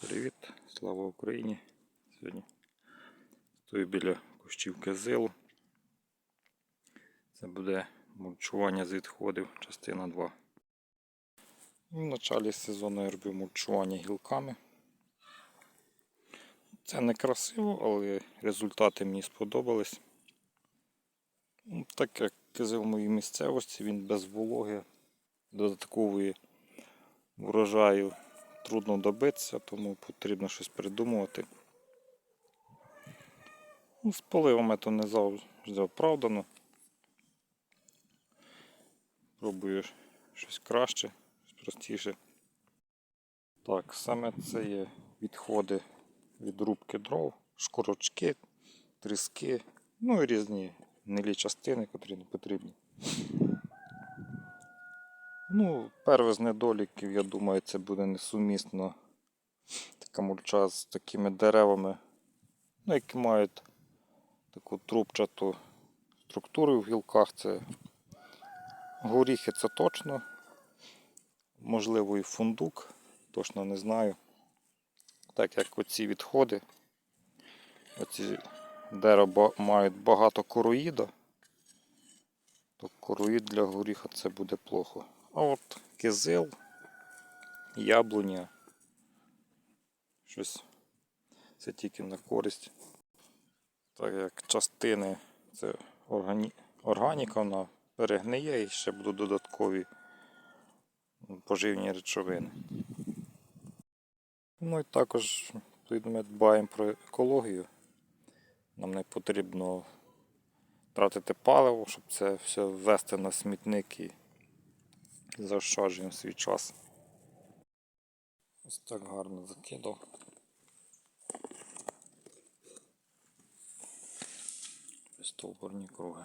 Привіт, слава Україні! Сьогодні стою біля кущів кизилу. Це буде мульчування з відходів, частина 2. В началі сезону я робив мульчування гілками. Це не красиво, але результати мені сподобались. Ну, Так як кизил в моїй місцевості, він без вологи, додаткової врожаю трудно добитися, тому потрібно щось придумувати. Ну, З поливами то не завжди оправдано. Пробую щось краще, щось простіше. Так, саме це є відходи від рубки дров, шкурочки, тріски, ну і різні гнилі частини, котрі не потрібні. Ну, перше з недоліків, я думаю, це буде несумісно така мульча з такими деревами, ну, які мають таку трубчату структуру в гілках. Це горіхи це точно. Можливо, і фундук, точно не знаю. Так як оці відходи, оці дерева мають багато короїда, то короїд для горіха це буде плохо. А от кизил, яблуня, щось це тільки на користь. Так як частини це органі... органіка, вона перегниє і ще будуть додаткові поживні речовини. Ну і також ми дбаємо про екологію. Нам не потрібно тратити паливо, щоб це все ввести на смітник і заощаджуємо свій час. Ось так гарно закидав. Стовбурні круги.